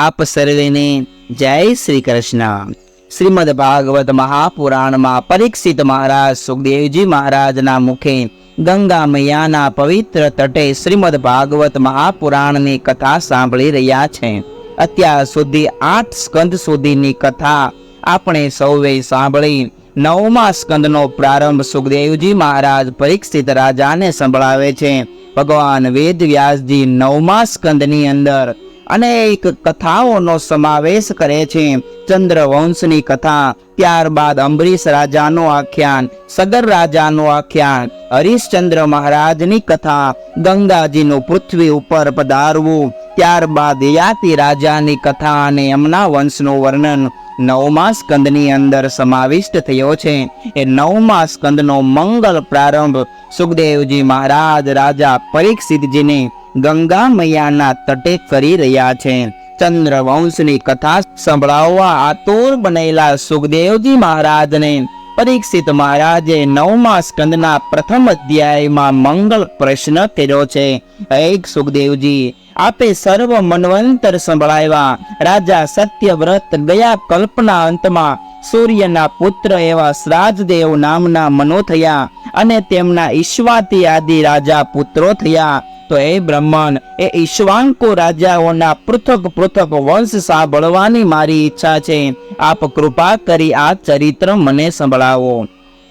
આપ સર્વેને જય શ્રી કૃષ્ણ. શ્રીમદ ભાગવત મહાપુરાણમાં પરીક્ષિત મહારાજ સુખદેવજી મહારાજના મુખે ગંગા મૈયાના પવિત્ર તટે શ્રીમદ ભાગવત મહાપુરાણની કથા સાંભળી રહ્યા છે. અત્યાર સુધી આઠ સ્કંદ સુધીની કથા આપણે સૌએ સાંભળી. નવમા સ્કંદનો પ્રારંભ સુખદેવજી મહારાજ પરીક્ષિત રાજાને સંભળાવે છે. ભગવાન વેદ વ્યાસજી નવમા સ્કંદની અંદર અનેક કથાઓનો સમાવેશ કરે છે. ચંદ્રવંશની કથા, ત્યારબાદ અંબરીશ રાજાનું આખ્યાન, સગર રાજાનું આખ્યાન, હરિશ્ચંદ્ર મહારાજની કથા, ગંગાજીનું પૃથ્વી ઉપર પધારવું, ત્યારબાદ યાતિ રાજાની કથા અને એમના વંશનું વર્ણન. નવમા સ્કંદની અંદર સમાવિષ્ટ થયો છે. એ નવમા સ્કંદનો મંગલ પ્રારંભ સુખદેવજી મહારાજ રાજા પરીક્ષિતજીને ગંગા મૈયાના તટે કરી રહ્યા છે. ચંદ્રવંશની કથા સંભળાવવા આતુર બનેલા સુખદેવજી મહારાજને પરીક્ષિત મહારાજે નવમા સ્કંદના પ્રથમ અધ્યાયમાં મંગળ પ્રશ્ન કર્યો છે. એક સુખદેવજી આપે સર્વ મનવંતર સંભળાવ્યા રાજા સત્યવ્રત ગયા કલ્પના અંતમાં. સૂર્યના પુત્ર એવા શ્રાજદેવ નામના મનો થયા અને તેમના ઈશ્વાતી આદિ રાજા પુત્રો થયા. તો એ બ્રહ્મણ, એ ઈશ્વાંકો રાજાઓના પૃથક પૃથક વંશ સાંભળવાની મારી ઈચ્છા છે. આપ કૃપા કરી આ ચરિત્ર મને સંભળાવો.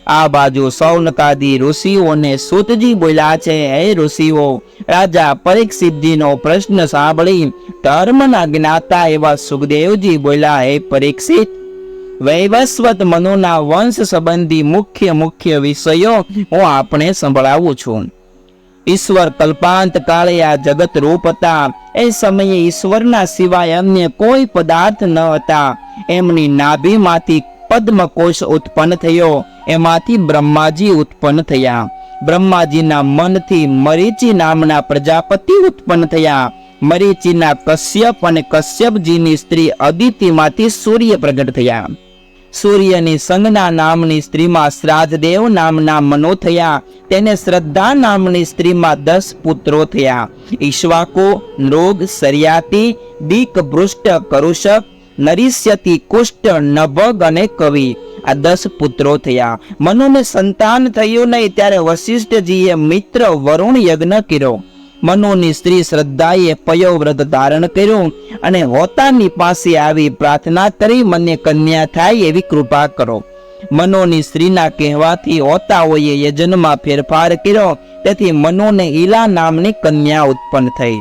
આ બાજુ સૌનકાદી ઋષિઓને સુતજી બોલ્યા છે, હે ઋષિઓ, રાજા પરીક્ષિતજીનો પ્રશ્ન સાંભળી ધર્મના જ્ઞાતા એવા સુખદેવજી બોલ્યા, હે પરીક્ષિત, વૈવસ્વત મનોના વંશ સંબંધી મુખ્ય મુખ્ય વિષયો હું આપણે સંભળાવું છું. ઈશ્વર કલ્પાંત કાળે આ જગત રૂપ હતા એ સમયે ઈશ્વરના સિવાય અન્ય કોઈ પદાર્થ ન હતા. એમની નાભીમાંથી પદ્મકોશ ઉત્પન્ન થયો. એમાંથી બ્રહ્માજી ઉત્પન્ન થયા. બ્રહ્માજીના મનથી મરીચી નામના પ્રજાપતિ ઉત્પન્ન થયા. મરીચીના કશ્યપ અને કશ્યપજીની સ્ત્રી અદિતિમાંથી સૂર્ય પ્રગટ થયા. સૂર્યની સંજ્ઞા નામની સ્ત્રીમાં શ્રાદ્ધદેવ નામના મનો થયા. તેને શ્રદ્ધા નામની સ્ત્રીમાં દસ પુત્રો થયા. ઈશ્વાકો, નૃગ, સરિયાતી દીક ભૃષ્ટ કરુષક નરિષ્યતિ કુષ્ટ નભગ અને કવિ. આ દસ પુત્રો થયા. મનુને સંતાન થયું નહીં ત્યારે વશિષ્ઠજીએ મિત્ર વરુણ યજ્ઞ કર્યો. મનુની સ્ત્રી શ્રદ્ધાએ પયોવ્રત ધારણ કર્યું અને હોતાની પાસે આવી પ્રાર્થના કરી મને કન્યા થાય એવી કૃપા કરો. મનોની સ્ત્રીના કહેવાથી હોતાઓએ યજનમાં ફેરફાર કર્યો. તેથી મનોને ઈલા નામની કન્યા ઉત્પન્ન થઈ.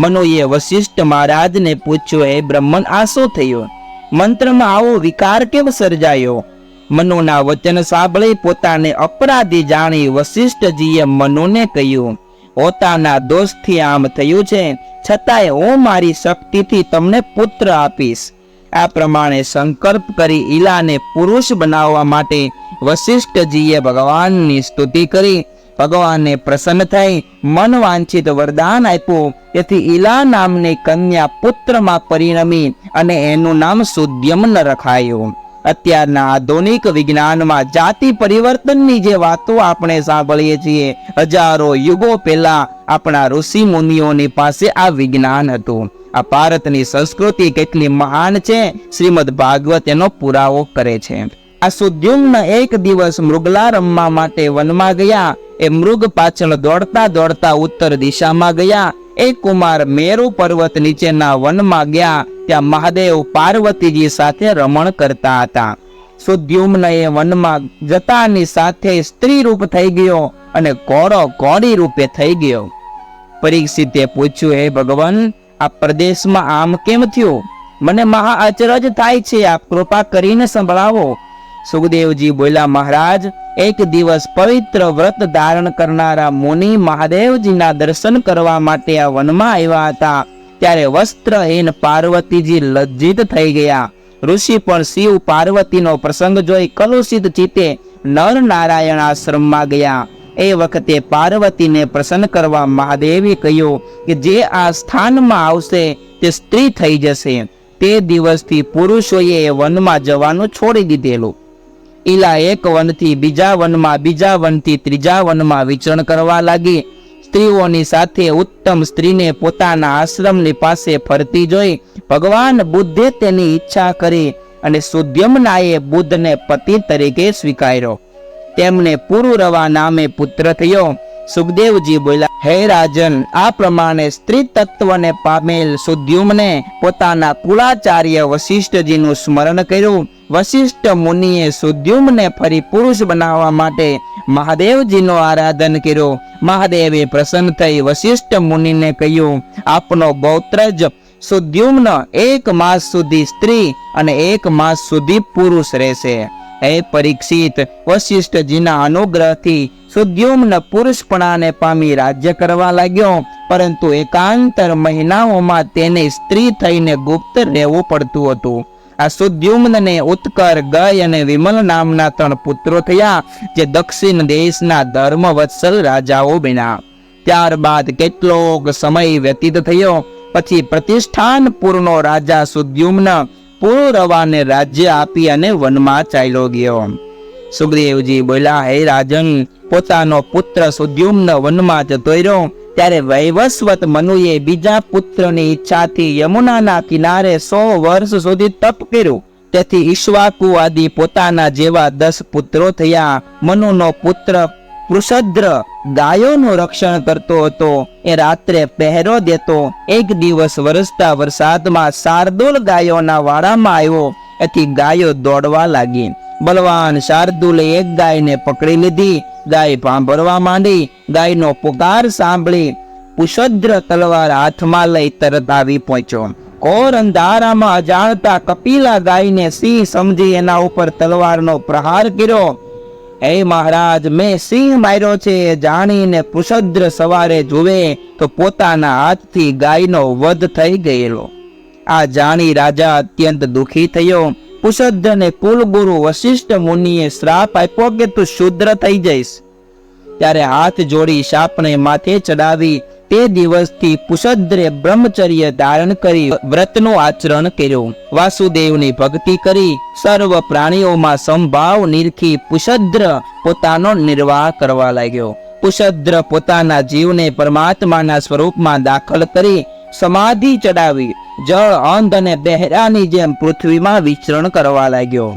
મનોએ વશિષ્ઠ મહારાજને પૂછ્યું, હે બ્રહ્મણ આ શું થયું? મંત્રમાં આવો વિકાર કેમ સર્જાયો? મનોના વચન સાંભળી પોતાને અપરાધી જાણી વશિષ્ઠજીએ મનોને કહ્યું પોતાના દોષથી આમ થયું છે, છતાંય હું મારી શક્તિથી તમને પુત્ર આપીશ. આ પ્રમાણે સંકલ્પ કરી ઈલાને પુરુષ બનાવવા માટે વશિષ્ઠજીએ ભગવાનની સ્તુતિ કરી ભગવાનને પ્રસન્ન થઈ મન વાંછિત વરદાન આપ્યું. તેથી ઈલા નામની કન્યા પુત્રમાં પરિણમી અને એનું નામ સુદ્યમન રખાયું. અત્યારના આધુનિક વિજ્ઞાનમાં જાતિ પરિવર્તનની જે વાતો આપણે સાંભળીએ છીએ, હજારો યુગો પહેલા આપણા ઋષિ મુનિઓની પાસે આ વિજ્ઞાન હતું. આ ભારતની સંસ્કૃતિ કેટલી મહાન છે, શ્રીમદ ભાગવત એનો પુરાવો કરે છે. આ સુદ્યુમ્ન એક દિવસ મૃગલા રમવા માટે વનમાં ગયા એ મૃગ પાછળ દોડતા દોડતા ઉત્તર દિશામાં ગયા. એ કુમાર મેરુ પર્વત નીચેના વનમાં ગયા. ત્યાં મહાદેવ પાર્વતીજી સાથે રમણ કરતા હતા. સુદ્યુમ્ન એ વનમાં જતાની સાથે સ્ત્રી રૂપ થઈ ગયો અને ઘોડો કોરી રૂપે થઈ ગયો. પરીક્ષિતે પૂછ્યું, હે ભગવાન, આ પ્રદેશમાં આમ કેમ થયું? મને મહા અચરજ થાય છે, આપ કૃપા કરીને સંભળાવો. સુખદેવજી બોલ્યા, મહારાજ, એક દિવસ પવિત્ર વ્રત ધારણ કરનારા મુનિ મહાદેવજીના દર્શન કરવા માટે આ વનમાં આવ્યા હતા. ત્યારે વસ્ત્રહીન પાર્વતીજી લજ્જિત થઈ ગયા. ઋષિ પણ શિવ પાર્વતીનો પ્રસંગ જોઈ કલુષિત ચિત્તે નર નારાયણ આશ્રમમાં ગયા. એ વખતે પાર્વતીને પ્રસન્ન કરવા મહાદેવે કહ્યું કે જે આ સ્થાનમાં આવશે તે સ્ત્રી થઈ જશે. તે દિવસથી પુરુષોએ વનમાં જવાનું છોડી દીધેલું. ઈલા એક વનથી બીજા વનમાં બીજા વનથી ત્રીજા વનમાં વિચરણ કરવા લાગી. સ્ત્રીઓની સાથે ઉત્તમ સ્ત્રીને પોતાના આશ્રમની પાસે ફરતી જોઈ ભગવાન બુદ્ધે તેની ઈચ્છા કરી અને સુદ્યમનાએ બુદ્ધને પતિ તરીકે સ્વીકાર્યો. તેમને પુરુરવા નામે પુત્ર થયો. સુખદેવજી બોલ્યા હે રાજન, આ પ્રમાણે સ્ત્રી તત્વને પામેલ સુદ્યુમને પોતાના કુલાચાર્ય વશિષ્ઠજીનું સ્મરણ કર્યું. વશિષ્ઠ મુનિએ સુદ્યુમને ફરી પુરુષ બનાવવા માટે મહાદેવજીનો આરાધન કર્યો. મહાદેવે પ્રસન્ન થઈ વશિષ્ઠ મુનિને કહ્યું, આપનો બૌત્રજ સુદ્યુમ્ન એક માસ સુધી સ્ત્રી અને એક માસ સુધી પુરુષ રહેશે. હે પરીક્ષિત વશિષ્ઠજીના અનુગ્રહથી સુદ્યુમ્ન પુરુષપણાને પામી રાજ્ય કરવા લાગ્યો. પરંતુ એકાંતર મહિનાઓમાં તેને સ્ત્રી થઈને ગુપ્ત રહેવું પડતું હતું. આ સુદ્યુમ્નને ઉત્કર ગય અને વિમલ નામના ત્રણ પુત્રો થયા, જે દક્ષિણ દેશના ધર્મવત્સલ રાજાઓ બન્યા. ત્યારબાદ કેટલોક સમય વ્યતીત થયો. પછી પ્રતિષ્ઠાન પૂર્ણો રાજા સુદ્યુમ્ન પુરુરવાને રાજ્ય આપી અને વનમાં ચાલ્યો ગયો. સુગ્રીવજી બોલ્યા, હે રાજન, પોતાનો પુત્ર સુદ્યુમ્ન વનમાં જતો રહ્યો. ત્યારે વૈવસ્વત મનુએ બીજા પુત્રની ઈચ્છાથી યમુનાના કિનારે સો વર્ષ સુધી તપ કર્યું. તેથી ઈશ્વાકુ આદિ પોતાના જેવા દસ પુત્રો થયા. મનુનો પુત્ર વૃષદ્ર ગાયોનું રક્ષણ કરતો હતો. એ રાત્રે પહેરો દેતો. એક દિવસ વરસતા વરસાદમાં શાર્દુલ ગાયોના વાડામાં આવ્યો. એથી ગાયો દોડવા લાગી. બલવાન શાર્દુલે એક ગાયને પકડી લીધી. ગાય ભાંભરવા માંડી. ગાયનો પુકાર સાંભળી પુષદ્ર તલવાર હાથમાં લઈ તરત આવી પહોંચ્યો. કોર અંધારામાં અજાણતા કપિલા ગાયને સિંહ સમજી એના ઉપર તલવારનો પ્રહાર કર્યો. હે મહારાજ, મેં સિંહ માર્યો છે, જાણીને પુષદ્ર સવારે જુએ તો પોતાના હાથથી ગાયનો વધ થઈ ગયેલો. આ જાણી રાજા અત્યંત દુઃખી થયો. પુષદ્રને કુલગુરુ વશિષ્ઠ મુનિએ શ્રાપ આપ્યો કે તું શુદ્ર થઈ જઈશ. ત્યારે હાથ જોડી શાપને માથે ચડાવી તે દિવસથી પુષદ્રે બ્રહ્મચર્ય ધારણ કરી વ્રતનું આચરણ કર્યું. વાસુદેવની ભક્તિ કરી સર્વ પ્રાણીઓમાં સંભાવ નિરખી પુષદ્ર પોતાનો નિર્વાહ કરવા લાગ્યો. પુષદ્ર પોતાના જીવને પરમાત્માના સ્વરૂપમાં દાખલ કરી સમાધિ ચડાવી, જળ, અંધ અને બહેરાની જેમ પૃથ્વીમાં વિચરણ કરવા લાગ્યો.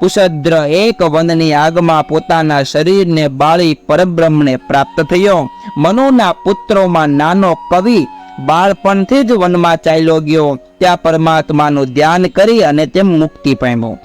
કુશદ્ર એક વનની આગમાં પોતાના શરીરને બાળી પરબ્રહ્મને પ્રાપ્ત થયો. મનુના પુત્રોમાં નાનો કવિ બાળપણથી જ વનમાં ચાલ્યો ગયો. ત્યાં પરમાત્માનું ધ્યાન કરી અને તે મુક્તિ પામ્યો.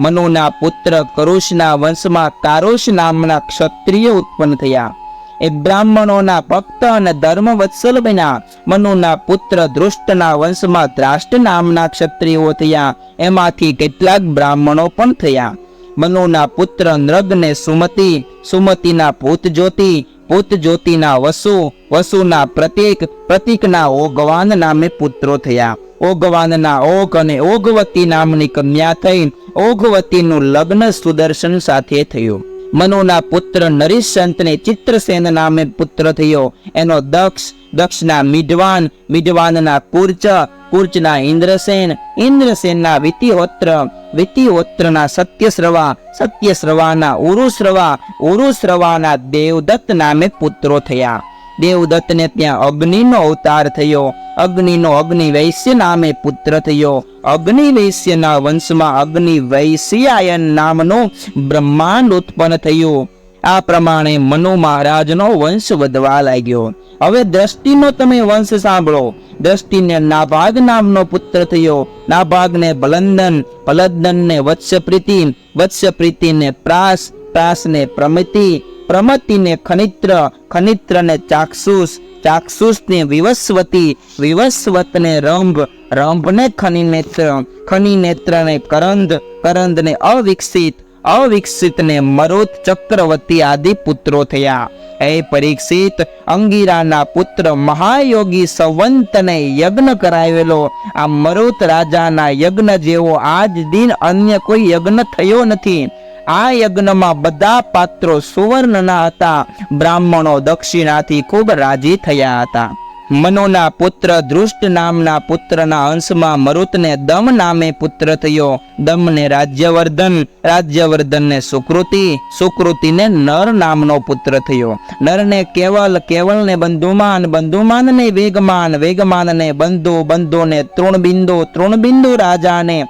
મનુના પુત્ર કરુષના વંશમાં કારુષ નામના ક્ષત્રિય ઉત્પન્ન થયા. એ બ્રાહ્મણોના ભક્ત અને ધર્મ વત્સલ બન્યા મનુના પુત્ર ધૃષ્ટના વંશમાં દ્રાષ્ટ નામના ક્ષત્રિયો થયા. એમાંથી કેટલાક બ્રાહ્મણો પણ થયા. મનુના પુત્ર નૃગને સુમતિ, સુમતિના પૂત જ્યોતિ પૂત જ્યોતિના વસુ, વસુના પ્રતીક, પ્રતીકના ઓગવાન નામે પુત્રો થયા. ઓગવાનના ઓઘ અને ઓઘવતી નામની કન્યા થઈ ઓઘવતીનું લગ્ન સુદર્શન સાથે થયું. મનુના પુત્ર નરિશંતને ચિત્રસેન નામે પુત્ર થયો. એનો દક્ષ, દક્ષના મિડવાન મિડવાનના કુર્ચ, કુર્ચના ઇન્દ્રસેન, ઇન્દ્રસેનના વિતિહોત્ર, વિતિહોત્રના સત્યશ્રવા સત્યશ્રવાના ઉરુશ્રવા ઉરુશ્રવાના દેવદત્ત નામે પુત્રો થયા. દેવદત્તને ત્યાં અગ્નિનો અવતાર થયો. અગ્નિનો અગ્નિ વૈશ્ય નામે પુત્ર થયો. અગ્નિ વૈશ્યના વંશમાં અગ્નિ વૈશ્યાયન નામનું બ્રહ્માંડ ઉત્પન્ન થયું. આ પ્રમાણે મનુ મહારાજનો વંશ વધવા લાગ્યો. હવે દ્રષ્ટિનો તમે વંશ સાંભળો. દ્રષ્ટિને નાભાગ નામનો પુત્ર થયો. નાભાગને ભલંદન ભલદનને વત્સપ્રીતિ, વત્સપ્રીતિને પ્રાસ, પ્રાસને પ્રમિતિ પ્રમતિને ખનિત્ર, ખનિત્રને ચાક્ષુષ, ચાક્ષુષને વિવસ્વતી, વિવસ્વતને રંભ, રંભને ખનિનેત્ર, ખનિનેત્રને કરંદ કરંદને અવિકસિત, અવિકસિતને મરોત ચક્રવર્તી આદિ પુત્રો થયા. હે પરીક્ષિત અંગીરાના પુત્ર મહાયોગી સંવંતને યજ્ઞ કરાવેલો. આ મરુત રાજાના યજ્ઞ જેવો આજ દિન અન્ય કોઈ યજ્ઞ થયો નથી. આ યજ્ઞમાં બધા પાત્રો સુવર્ણના હતા. બ્રાહ્મણો દક્ષિણાથી ખૂબ રાજી થયા હતા. મનોના પુત્ર ધૃષ્ટ નામના પુત્રના અંશમાં મરુતને દમ નામે પુત્ર થયો. દમને રાજ્યવર્ધન, રાજ્યવર્ધનને સુકૃતિ, સુકૃતિને નર નામનો પુત્ર થયો. નરને કેવલ, કેવલને બંધુમાન, બંધુમાનને વેગમાન, વેગમાનને બંધુ, બંધુને તૃણબિંદુ તૃણબિંદુ રાજાને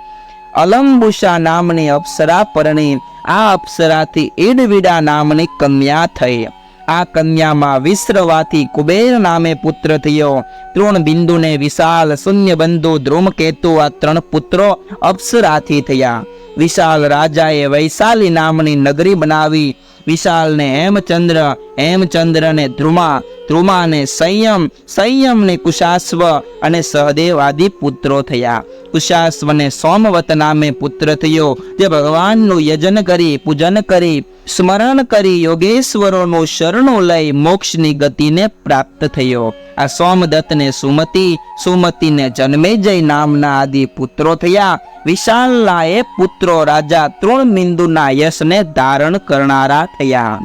અલંબુષા નામની અપ્સરા પરણી આ અપ્સરાથી ઈડવિડા નામની કન્યા થઈ. આ કન્યામાં વિશ્રવાથી કુબેર નામે પુત્ર થયો. ત્રણ બિંદુને વિશાલ શૂન્ય બંધુ ધ્રુમકેતુ આ ત્રણ પુત્રો અપ્સરાથી થયા. વિશાલ રાજાએ વૈશાલી નામની નગરી બનાવી. વિશાલને હેમચંદ્ર હેમચંદ્રને ધ્રુમા ધ્રુમાને સંયમ સંયમને કુશાશ્વ અને સહદેવ આદિ પુત્રો થયા. કુશાશ્વને સોમવત નામે પુત્ર થયો, જે ભગવાનનું યજન કરી, પૂજન કરી, સ્મરણ કરી યોગેશ્વરોનું શરણો લઈ મોક્ષની ગતિને પ્રાપ્ત થયો. આ સોમદત્તને સુમતિ, સુમતિને જન્મેજય નામના આદિ પુત્રો થયા. વિશાલલાએ પુત્રો રાજા તૃણમિંદુના યશને ધારણ કરનારા થયા.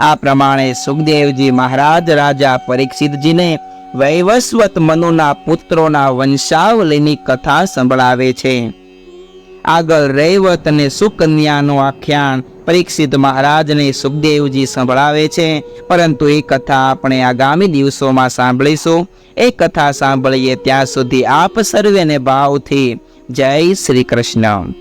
આ પ્રમાણે સુખદેવજી મહારાજ, રાજા પરીક્ષિતજીને વૈવસ્વત મનુના પુત્રોના વંશાવલીની કથા સંભળાવે છે. આગળ રૈવત અને સુકન્યાનું આખ્યાન પરીક્ષિત મહારાજને સુખદેવજી સંભળાવે છે. પરંતુ એ કથા આપણે આગામી દિવસોમાં સાંભળીશું. એ કથા સાંભળીએ ત્યાં સુધી આપ સર્વેને ભાવથી જય શ્રી કૃષ્ણ.